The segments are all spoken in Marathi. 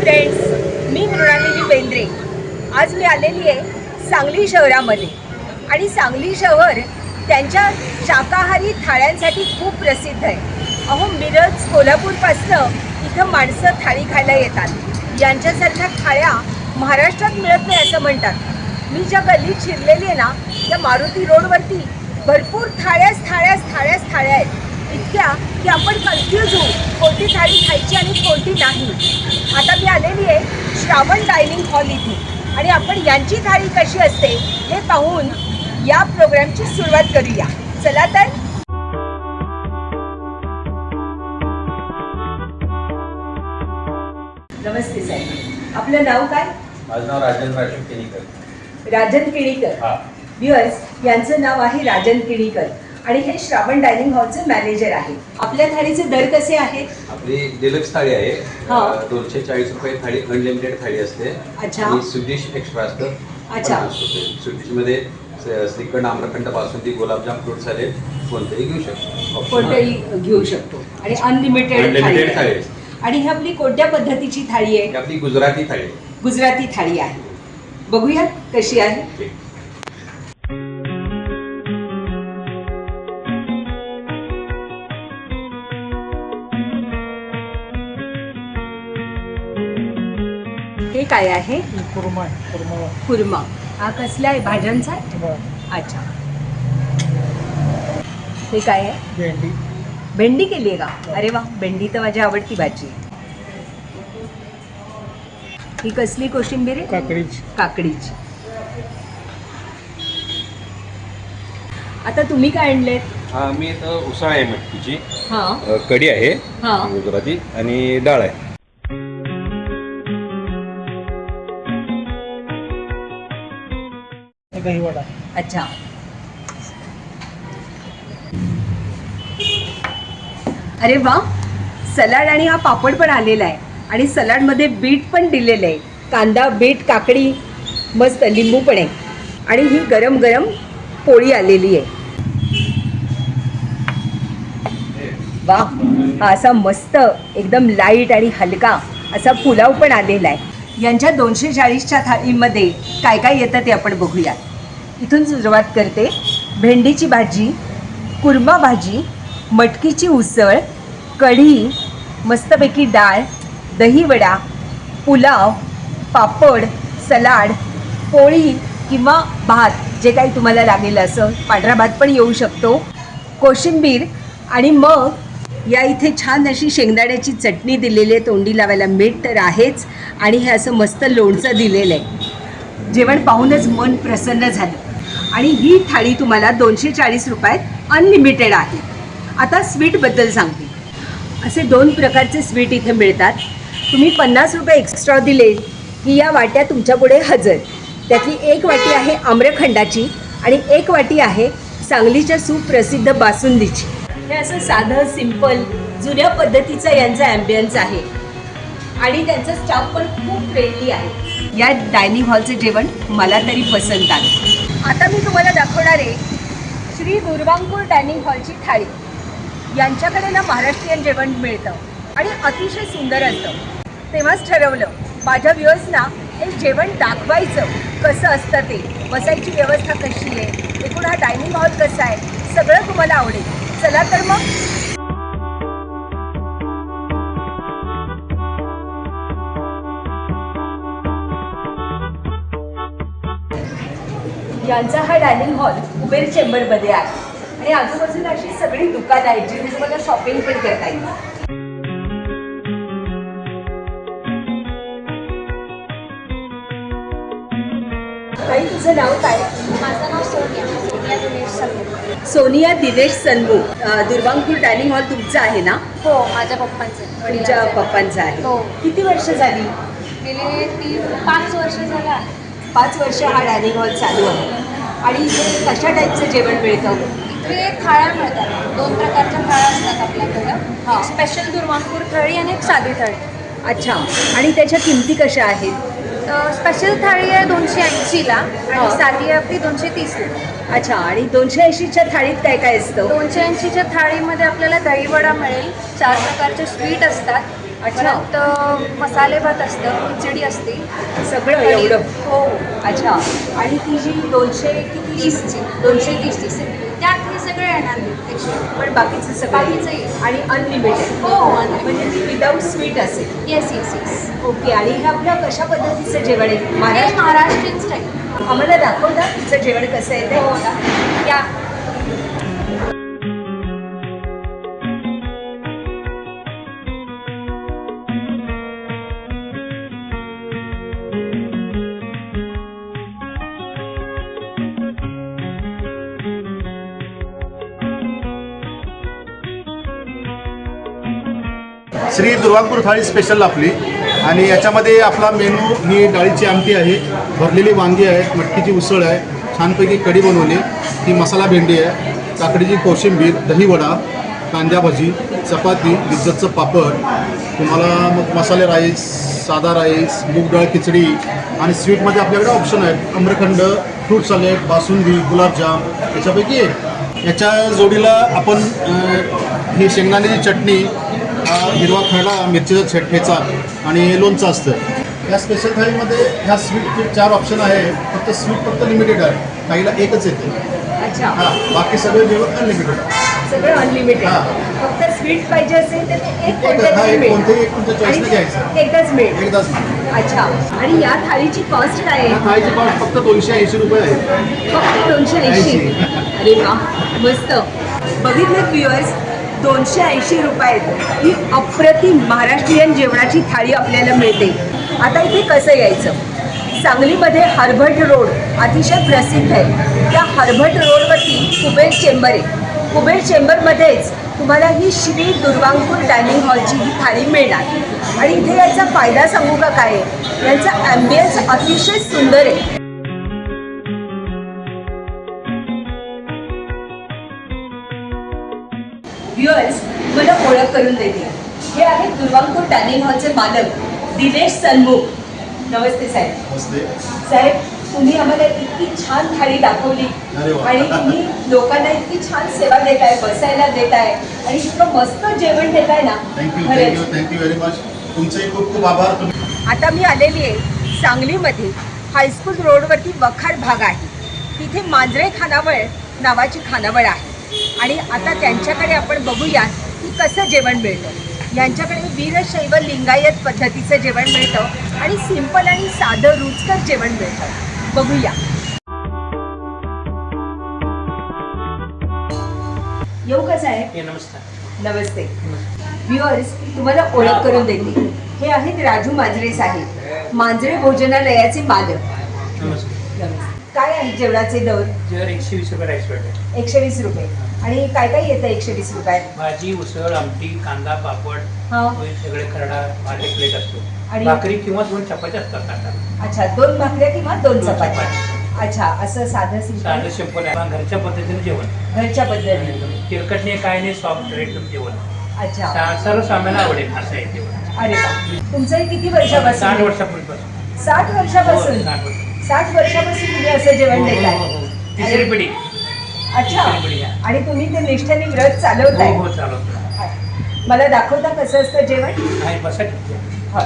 फ्रेंड्स मी मृणालिनी बेंद्रे. आज मी आलेली आहे सांगली शहरामध्ये. आणि सांगली शहर त्यांच्या शाकाहारी थाळ्यांसाठी खूप प्रसिद्ध आहे. अहो मिरज कोल्हापूरपासनं इथं माणसं थाळी खायला येतात. यांच्यासारख्या थाळ्या महाराष्ट्रात मिळत नाही असं म्हणतात. मी ज्या गल्लीत शिरलेली आहे ना त्या मारुती रोडवरती भरपूर थाळ्याच थाळ्याच थाळ्याच थाळ्या आहेत. इतक्या की आपण कन्फ्यूज होऊ कोणती थाळी खायची आणि कोणती नाही. आता मी आलेली आहे श्रावण डायनिंग हॉल इथे. आणि आपण यांची थाळी कशी असते हे पाहून या प्रोग्रामची सुरुवात करूया. चला तर. नमस्ते साहेब. आपलं नाव काय? माझं नाव राजेंद्र अशोक केणीकर. राजन केणीकर. व्ह्युअर्स यांचं नाव आहे राजन किणीकर. आणि हे श्रावण डायनिंग हॉलचे मॅनेजर आहे आपल्या थाळीचे दर कसे आहेत आपली डिलक्स थाळी आहे हा. अं, दोनशे चाळीस रुपये थाळी अनलिमिटेड थाळी असते अच्छा. आणि एक्स्ट्रा असतं अच्छा. मध्ये श्रीखंड आम्रखंड बासुंदी गुलाबजाम फ्रूट सॅलेड कोणतेही घेऊ शकतो कोणतेही घेऊ शकतो आणि अनलिमिटेड थाळी अनलिमिटेड. थाळी आहे. आणि ही आपली कोणत्या पद्धतीची थाळी आहे आपली गुजराती थाळी आहे. गुजराती थाळी आहे बघूया कशी आहे ठीक. काय आहे? कुर्मा हा कसला आहे? भाज्यांचा? आहे? अच्छा. हे काय आहे? भेंडी. भेंडी केली आहे का? अरे वा भेंडी तर माझी आवडती भाजी. आहे. ही कसली कोशिंबीर आहे? काकडीची. काकडीची. आता तुम्ही काय आणलेत? हा मी इथं उसळ आहे मटकीची. हा. अं, कढी आहे हा. गुजराती आणि डाळ आहे. दही वडा अच्छा. अरे वा सलाड आणि हा पापड पण आलेला आहे. आणि सलाडमध्ये बीट पण दिलेलं आहे. कांदा बीट काकडी मस्त लिंबू पण आहे. आणि ही गरम गरम पोळी आलेली आहे. वा हा असा मस्त एकदम लाइट आणि हलका असा पुलाव पण आलेला आहे. यांच्या दोनशे चाळीसच्या थाळीमध्ये काय काय येतं ते आपण बघूया इथून सुरुवात करते. भेंडीची भाजी कुर्मा भाजी मटकीची उसळ कढी मस्तपैकी डाळ दहीवडा पुलाव पापड सलाड पोळी किंवा भात जे काही तुम्हाला लागेल असं. पांढरा भात पण येऊ शकतो. कोशिंबीर आणि मग या इथे छान अशी शेंगदाण्याची चटणी दिलेली आहे. तोंडी लावायला मीठ तर आहेच. आणि हे असं मस्त लोणचं दिलेलं आहे. जेवण पाहूनच मन प्रसन्न झालं. आणि ही थाळी तुम्हाला दोनशे चाळीस रुपयात अनलिमिटेड आहे. आता स्वीटबद्दल सांगते. असे दोन प्रकारचे स्वीट इथे मिळतात. तुम्ही पन्नास रुपये एक्स्ट्रा दिले की या वाट्या तुमच्यापुढे हजर. त्यातली एक वाटी आहे आम्रखंडाची आणि एक वाटी आहे सांगलीच्या सुप्रसिद्ध बासुंदीची. हे असं साधं सिंपल जुन्या पद्धतीचा यांचा ॲम्बियन्स आहे. आणि त्यांचा स्टाफ पण खूप फ्रेंडली आहे. या डायनिंग हॉलचं जेवण मला तरी पसंत आलं आता मी तुम्हाला दाखवणार आहे श्री दुर्वांकूर डायनिंग हॉलची थाळी. यांच्याकडे ना महाराष्ट्रीयन जेवण मिळतं आणि अतिशय सुंदर असतं. तेव्हाच ठरवलं माझ्या व्ह्युअर्सना हे जेवण दाखवायचं कसं असतं ते बसायची व्यवस्था कशी आहे एकूण हा डायनिंग हॉल कसा आहे सगळं तुम्हाला आवडेल. चला तर मग यांचा हा डायनिंग हॉल कुबेर चेंबरमध्ये आहे. आणि आजूबाजूला अशी सगळी दुकानं आहेत जिथे तुम्हाला शॉपिंग पण करता येईल. ताई तुझं नाव काय? माझं नाव सोनिया सोनिया दिनेश सोनिया सनबू अं, दुर्वांकूर डायनिंग हॉल तुमचा आहे ना? हो माझ्या पप्पांचं तुमच्या पप्पांचा आहे. हो. किती वर्ष झाली? गेले तीन पाच वर्ष झालं आहे. पाच वर्ष हा डायनिंग हॉल चालू आहे. आणि इथे कशा टाईपचं जेवण मिळतं? इथे थाळ्या मिळतात. दोन प्रकारच्या थाळ्या असतात आपल्याकडं. हा. एक स्पेशल दुर्वांकूर थाळी आणि एक साधी थाळी. अच्छा. आणि त्याच्या किमती कशा आहेत? स्पेशल थाळी आहे दोनशे ऐंशीला. आणि साधी आहे आपली दोनशे तीसला. अच्छा. आणि दोनशे ऐंशीच्या थाळीत काय काय असतं? दोनशे ऐंशीच्या थाळीमध्ये आपल्याला दहीवडा मिळेल. चार प्रकारचे स्वीट असतात. परत मसाले भात असतं खिचडी असते. सगळं एवढं. हो अच्छा. आणि ती जी दोनशे तीसची दोनशे तीस तीस त्यात हे सगळे येणार एकशे पण बाकीचं सगळं. बाकीचं येईल. आणि अनलिमिटेड हो. म्हणजे ती विदाऊट स्वीट असेल. येस येस येस ओके आणि हे आपलं कशा पद्धतीचं जेवण आहे? महाराष्ट्र महाराष्ट्रीयन स्टाईल आम्हाला दाखवता तिचं जेवण कसं आहे हो या. श्री दुर्गापूर थाळी स्पेशल आपली. आणि याच्यामध्ये आपला मेनू ही डाळीची आमटी आहे भरलेली वांगी आहेत मटकीची उसळ आहे छानपैकी कढी बनवली ही मसाला भेंडी आहे काकडीची कोशिंबीर दहीवडा कांद्या भाजी चपाती इज्जतचं पापड तुम्हाला मग मसाले राईस साधा राईस मूग डाळ खिचडी आणि स्वीटमध्ये आपल्याकडे ऑप्शन आहेत. आम्रखंड फ्रूट सॅलेड बासुंदी गुलाबजाम याच्यापैकी एक. याच्या जोडीला आपण ही शेंगदाण्याची चटणी हिरवा खरडा मिरचीचा छट ठेचा आणि लोणचं असतं. या स्पेशल थाळीमध्ये ह्या स्वीटचे चार ऑप्शन आहे. फक्त स्वीट फक्त लिमिटेड आहे. काहीला एकच येते. अच्छा. हां बाकी सगळे जेवण अनलिमिटेड आहे सगळं अनलिमिटेड हा. फक्त स्वीट पाहिजे असेल तर ते एक हा, कोणतंही एक मिळेल. कोणतंही एक तुमच्या choice ने आणि घ्यायचं. एकदाच मिळेल. एकदाच. अच्छा. आणि या थाळीची कॉस्ट काय आहे? थाळीची कॉस्ट फक्त दोनशे ऐंशी रुपये आहे. फक्त दोनशे ऐंशी. ऐंशी. अरे वा मस्त. बघितलं व्ह्युअर्स दोनशे ऐंशी रुपयात ही अप्रतिम महाराष्ट्रीयन जेवणाची थाळी आपल्याला मिळते. आता इथे कसं यायचं? सांगलीमध्ये हर्बट रोड अतिशय प्रसिद्ध आहे. त्या हर्बट रोडवरती कुबेर चेंबर आहे. कुबेर चेंबरमध्येच तुम्हाला ही श्री दुर्वांकूर डायनिंग हॉलची ही थाळी मिळणार. आणि इथे याचा फायदा सांगू का काय? आहे यांचा ॲम्बियन्स अतिशय सुंदर आहे. व्ह्युअर्स मला ओळख करून देते हे आहेत दुर्वांकूर डायनिंग हॉलचे मालक दिनेश सनमुख नमस्ते साहेब. साहेब तुम्ही आम्हाला इतकी छान थाळी दाखवली. आणि तुम्ही लोकांना इतकी छान सेवा देताय बसायला देताय. आणि इतकं मस्त जेवण देताय ना. थँक्यू व्हेरी मच तुमचे खूप खूप आभार. आता मी आलेली आहे सांगलीमध्ये. हायस्कूल रोडवरती वखार भाग आहे. तिथे मांजरे खानावळ नावाची खानावळ आहे. आणि आता त्यांच्याकडे आपण बघूया की कसं जेवण मिळतं. यांच्याकडे वीरशैव लिंगायत पद्धतीचं जेवण मिळतं आणि सिंपल आणि साधं रुचकर जेवण मिळतं. बघूया. येऊ कसं आहे नमस्कार. नमस्ते. व्ह्युअर्स तुम्हाला ओळख करून देते. हे आहेत राजू मांजरे साहेब. मांजरे भोजनालयाचे मालक. काय आहे जेवणाचे दर? जर एकशे वीस रुपये राईस वाटत एकशे वीस रुपये. आणि काय काय येतं एकशे वीस रुपयात? भाजी उसळ आमटी कांदा पापड हा. पोळी, सगळे खरडा एक प्लेट असतो. आणि- भाकरी किंवा दोन चपात्या असतात ताटात अच्छा दोन भाकऱ्या किंवा दोन दोन चपात्या. चपात्या. अच्छा असं साधं साधं सिंपल सिंपल आहे घरच्या पद्धतीने जेवण. घरच्या पद्धतीने. तिरकट नाही काय नाही सॉफ्ट रेट जेवण. अच्छा. सा- सर्वसामान्यांना आवडेल असं आहे जेवण. अरे वा. तुमचं हे किती साठ वर्षापासून वर्षापूर्वीपासून. साठ हो, वर्षापासून साठ वर्ष. साठ वर्षापासून तुम्ही असं जेवण हो, हो, देताय हो. तिसरी पिढी अच्छा. आणि तुम्ही ते निष्ठेने व्रत चालवताय हो चालवतो मला दाखवता कसं असतं जेवण बसा आहे. हा.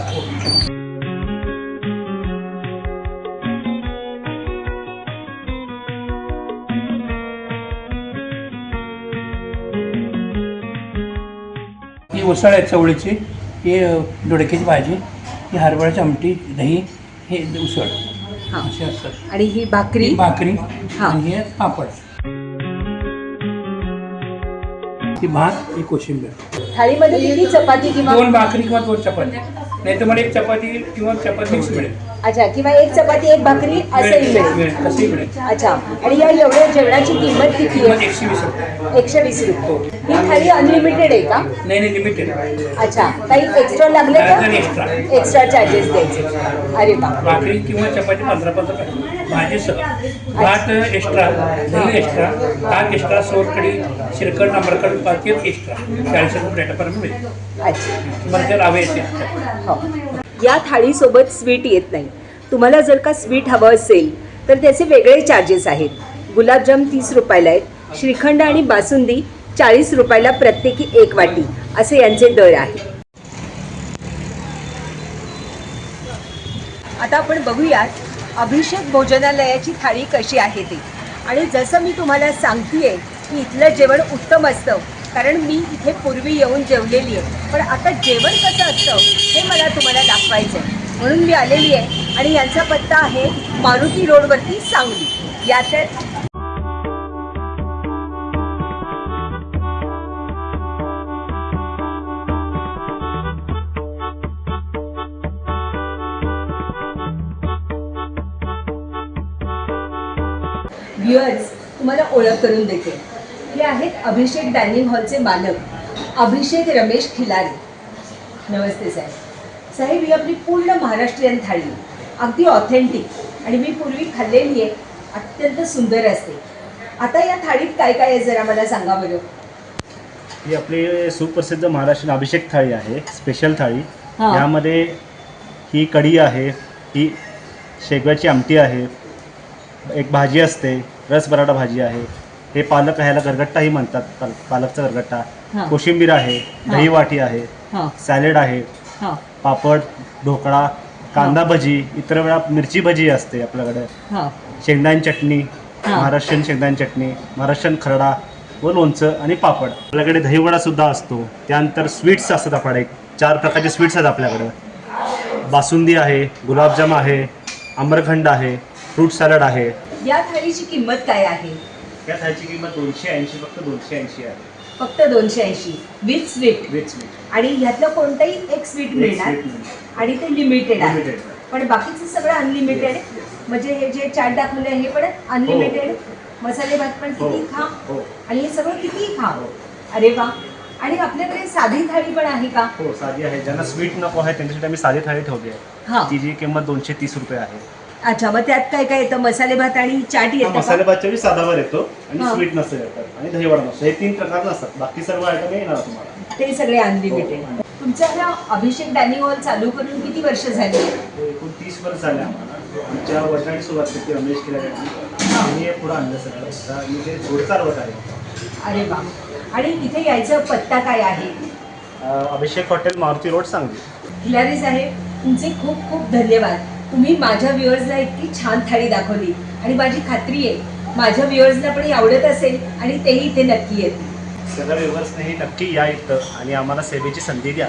ही उसळ आहे चवळीची ही अ, दोडक्याची भाजी ही हरभऱ्याची आमटी दही हे उसळ हा. असे असतात. आणि ही भाकरी? ही भाकरी हा. आणि हे पापड. ही भात ही कोशिंबीर. थाळीमध्ये किती चपाती किंवा दोन भाकरी किंवा दोन चपाती. नाही तर मला एक चपाती किंवा चपाती मिक्स मिळेल. अच्छा किंवा एक चपाती एक भाकरी असंही मिळेल अच्छा आणि या एवढ्या जेवणाची किंमत किती आहे? एकशे वीस रुपये. एकशे वीस रुपये. ही. थाळी अनलिमिटेड आहे का? नाही नाही लिमिटेड अच्छा काही एक्स्ट्रा लागले extra. एक्स्ट्रा चार्जेस द्यायचे. अरे वा भाकरी किंवा चपाती पंधरा पंधरा भाजी भात एक्स्ट्रा दही एक्स्ट्रा ताक एक्स्ट्रा सोरकडी शिरकट आंबरकड पाकीट एक्स्ट्रा चाळीस रुपये प्लेटापर्यंत मिळेल. अच्छा. तुम्हाला ते रावे येते हो. या थाळीसोबत स्वीट येत नाही. तुम्हाला जर का स्वीट हवं असेल तर त्याचे वेगळे चार्जेस आहेत. गुलाबजाम तीस रुपयाला आहेत. श्रीखंड आणि बासुंदी चाळीस रुपयाला प्रत्येकी एक वाटी. असे यांचे दर आहे आता आपण बघूयात अभिषेक भोजनालयाची थाळी कशी आहे ती. आणि जसं मी तुम्हाला सांगते की इथलं जेवण उत्तम असतं. कारण मी इथे पूर्वी येऊन जेवलेली आहे. पण आता जेवण कसं असतं हे मला तुम्हाला दाखवायचं आहे म्हणून मी आलेली आहे आणि यांचा पत्ता आहे मारुती रोडवरती सांगली. यात व्ह्युअर्स तुम्हाला ओळख करून देते. हे आहेत अभिषेक डायनिंग हॉलचे मालक अभिषेक रमेश खिलारी. नमस्ते साहेब. साहेब ही आपली पूर्ण महाराष्ट्रीयन थाळी. अगदी ऑथेंटिक. आणि मी पूर्वी खाल्लेली आहे. अत्यंत सुंदर असते. आता या थाळीत काय काय आहे जरा मला सांगा बरं. ही आपली सुप्रसिद्ध महाराष्ट्रीयन अभिषेक थाळी आहे. स्पेशल थाळी. हा. यामध्ये ही कढी आहे. ही शेगव्याची आमटी आहे. एक भाजी असते. रस बराटा भाजी आहे. हे पालक ह्याला गरगट्टाही म्हणतात. पाल पालकचा हा. गरगट्टा कोशिंबीर आहे दही वाटी आहे हां. सॅलेड आहे हां. पापड ढोकळा कांदा भजी इतर वेळा मिरची भजी असते आपल्याकडे. हां. शेंगदाणे चटणी हा. महाराष्ट्रीयन शेंगदाणे चटणी महाराष्ट्रीयन खरडा व लोणचं आणि पापड. आपल्याकडे दहीवडा सुद्धा असतो. त्यानंतर स्वीट्स असतात आपल्याकडे. चार प्रकारचे स्वीट्स आहेत आपल्याकडे. बासुंदी आहे गुलाबजाम आहे आम्रखंड आहे फ्रूट सॅलड आहे. या थाळीची किंमत काय आहे? या थाळीची किंमत दोनशे ऐंशी फक्त दोनशे ऐंशी आहे. फक्त दोनशे ऐंशी. विथ स्वीट विथ स्वीट आणि ह्यातलं कोणतंही एक स्वीट मिळणार. आणि ते लिमिटेड आहे. पण बाकीचं सगळं अनलिमिटेड म्हणजे हे जे चाट दाखवलं हे पण अनलिमिटेड मसाले भात पण हो. किती खा. हो. आणि हे सगळं किती खा. हो. अरे वा. आणि आपल्याकडे साधी थाळी पण आहे का? हो साधी आहे. ज्यांना स्वीट नको आहे त्यांच्यासाठी आम्ही साधी थाळी ठेवली हा. आहे तिची किंमत दोनशे तीस रुपये आहे. अच्छा मग त्यात काय काय येतं? मसाले भात आणि चाट हा येतं मसाले का? भातच्या वेळी येतो आणि हा. स्वीट नसतं येतात आणि दहीवडा नसतो. हे तीन प्रकार नसतात. बाकी सर्व आयटम येणार तुम्हाला. ते सगळे अनलिमिटेड तुमचा हा अभिषेक डायनिंग हॉल चालू करून किती वर्ष झाली? हे एकूण तीस वर्ष झाले आम्हाला. आमच्या वडिलांनी सुरुवात केली रमेश केल्या त्यांनी हे पुढं आणलं सगळं. आता मी ते चालवत आहे. अरे वा. आणि इथे यायचं पत्ता काय आहे? अं, अभिषेक हॉटेल मारुती रोड सांगली. हिलारी साहेब तुमचे खूप खूप धन्यवाद. तुम्ही माझ्या व्ह्युअर्सला इतकी छान थाळी दाखवली. आणि माझी खात्री आहे माझ्या व्ह्युअर्सला पण ही आवडत असेल आणि तेही इथे नक्की येतील. सगळ्या व्यवस्थेही नक्की या इथं आणि आम्हाला सेवेची संधी द्या.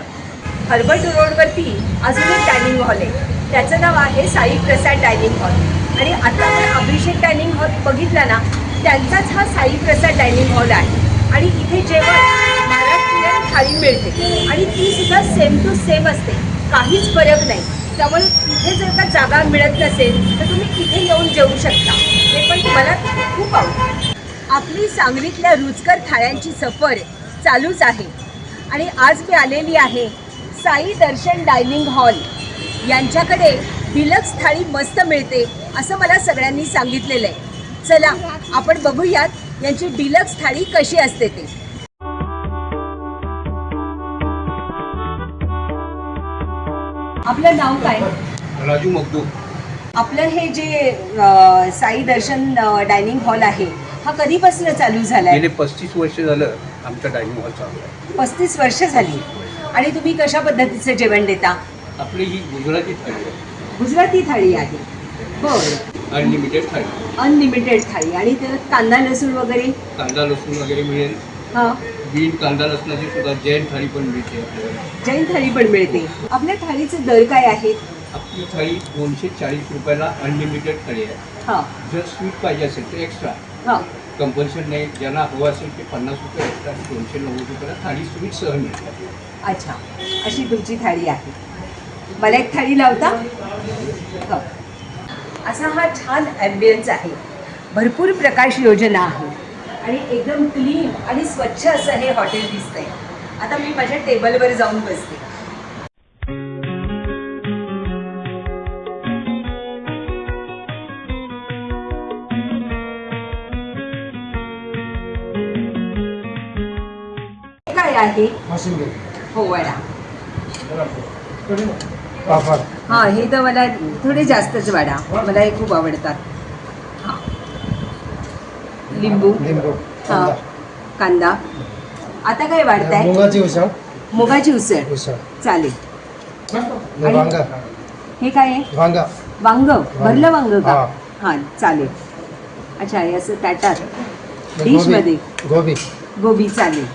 हर्बट रोडवरती अजून एक डायनिंग हॉल आहे. त्याचं नाव आहे साई प्रसाद डायनिंग हॉल आणि आता आपण अभिषेक डायनिंग हॉल बघितला ना त्यांचाच हा साई प्रसाद डायनिंग हॉल आहे. आणि इथे जेवण महाराष्ट्रीयन थाळी मिळते. आणि ती सुद्धा सेम टू सेम असते. काहीच फरक नाही. त्यामुळे इथे जर का जागा मिळत नसेल तर तुम्ही इथे येऊन जेवू शकता. हे पण मला खूप आवडतं आपली सांगलीतल्या रुचकर थाळ्यांची सफर चालूच आहे. आणि आज मी आलेली आहे साई दर्शन डायनिंग हॉल. यांच्याकडे डिलक्स थाळी मस्त मिळते असं मला सगळ्यांनी सांगितलेलं आहे. चला आपण बघूयात यांची डिलक्स थाळी कशी असते ते. आपलं नाव काय? राजू मगदू. आपलं हे जे साई दर्शन डायनिंग हॉल आहे हा कधीपासून चालू झालाय? गेले पस्तीस वर्ष झालं आमचं डायनिंग हॉल चालू आहे. पस्तीस वर्ष झाली. आणि तुम्ही कशा पद्धतीचं जेवण देता? आपली ही गुजराती थाळी आहे. गुजराती थाळी आहे. बरं. अनलिमिटेड थाळी. अनलिमिटेड थाळी. आणि त्यात कांदा लसूण वगैरे? कांदा लसूण वगैरे मिळेल. हां. बिन कांदा लसणाची सुद्धा जैन थाळी पण मिळते. जैन थाळी पण मिळते. आपल्या थाळीचे दर काय आहेत? आपली थाळी दोनशे चाळीस रुपयाला अनलिमिटेड थाळी आहे. हां. जर स्वीट पाहिजे असेल तर एक्स्ट्रा हां. कंपल्शन नाही ज्यांना हवं असेल ते पन्नास रुपये एक्स्ट्रा दोनशे नव्वद रुपयाला थाळी स्वीट सह मिळते अच्छा. अशी तुमची थाळी आहे. मला एक थाळी लावता? हो. असा हा छान ॲम्बियन्स आहे. भरपूर प्रकाश योजना आहे. आणि एकदम क्लीन आणि स्वच्छ असं हे हॉटेल दिसतंय. आता मी माझ्या टेबलवर जाऊन बसते. हे आहे? हो वडा हा हे तर मला थोडे जास्तच वडा. मला हे खूप आवडतात. हा. लिंबू. हा. कांदा. आता काय वाढताय? मुगाची उसळ. मुगाची उसळ. चालेल. आणि हे काय? आहे वांगा. वांग? भरलं वांग का? हा. हां चालेल. अच्छा हे असं ताटात. डिशमध्ये. गोबी. गोबी चालेल.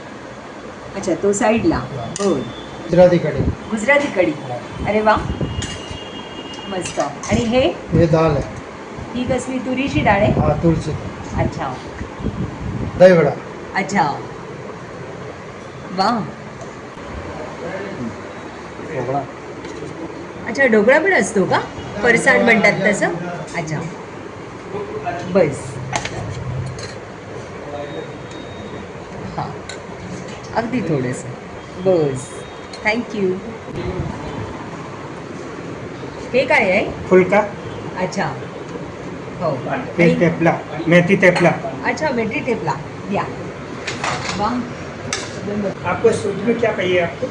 अच्छा तो साईडला. हो गुजराती कढी गुजराती कढी अरे वा. मस्त. आणि हे? हे दाल आहे. ही कसली? तुरीची डाळ आहे? हा तुळशी अच्छा. दही वडा अच्छा वा अच्छा ढोकळा पण असतो का? फरसाण म्हणतात तसं? अच्छा. बस. हां. अगदी थोडंसं बस. थँक्यू हे काय आहे? फुलका. अच्छा. हो. आणि- तेपला मेथी तेपला अच्छा मेट्री टेपला. या. वा. आपको सूट में क्या चाहिए आपको?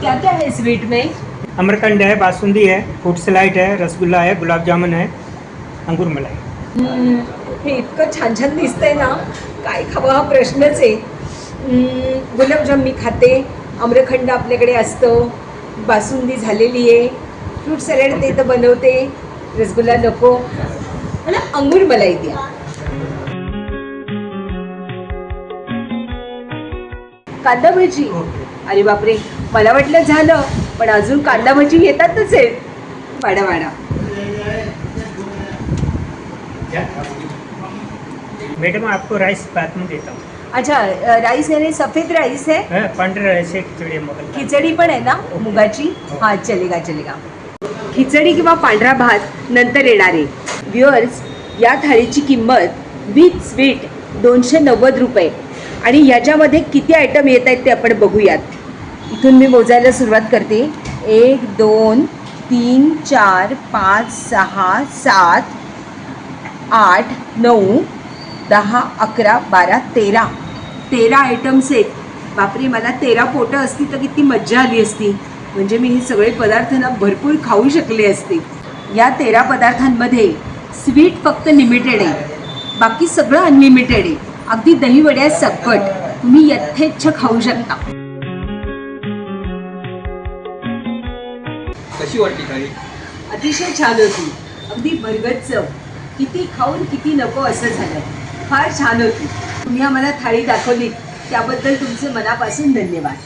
क्या क्या है स्वीट में? अमरकंड है बासुंदी है फ्रूट स्लाइड है रसगुल्ला है गुलाब जामुन है अंगूर मलाई. हम्म, हे इतकं छान छान दिसतंय ना. काय खावं हा प्रश्नच आहे. गुलाबजाम मी खाते. आम्रखंड आपल्याकडे असतं. बासुंदी झालेली आहे. फ्रूट सॅलड ते तर बनवते. रसगुल्ला नको. मला अंगूर मलाई द्या. कांदा भजी अरे बापरे मला वाटलं झालं पण अजून कांदा भजी येतातच आहेत. वाडा वाडा मैडम आपको राइस बाद में देता हूँ अच्छा राईस यानी सफेद राईस है है, पांढरे राइस है खिचड़ी खिचडी पण आहे ना मुगाची? हा. चलेगा चलेगा. खिचडी किंवा पांढरा भात नंतर येणारे व्ह्युअर्स या थाळीची किंमत विथ स्वीट दोनशे नव्वद रुपये. आणि याच्यामध्ये किती आयटम येत आहेत ते आपण बघूयात. इथून मी मोजायला सुरुवात करते. एक दोन तीन चार पाच सहा सात आठ नऊ दहा अकरा बारा तेरा. तेरा आयटम्स आहेत. बापरे मला तेरा पोटं असती तर किती मज्जा आली असती. म्हणजे मी हे सगळे पदार्थ ना भरपूर खाऊ शकले असते. या तेरा पदार्थांमध्ये स्वीट फक्त लिमिटेड आहे. बाकी सगळं अनलिमिटेड आहे. अगदी दहीवड्या सकट. तुम्ही यथेच्छ खाऊ शकता. कशी वाटली थाळी? अतिशय छान होती. अगदी भरगच्च. किती खाऊन किती नको असं झालं. फार छान होती. तुम्ही आम्हाला थाळी दाखवली. त्याबद्दल तुमचे मनापासून धन्यवाद.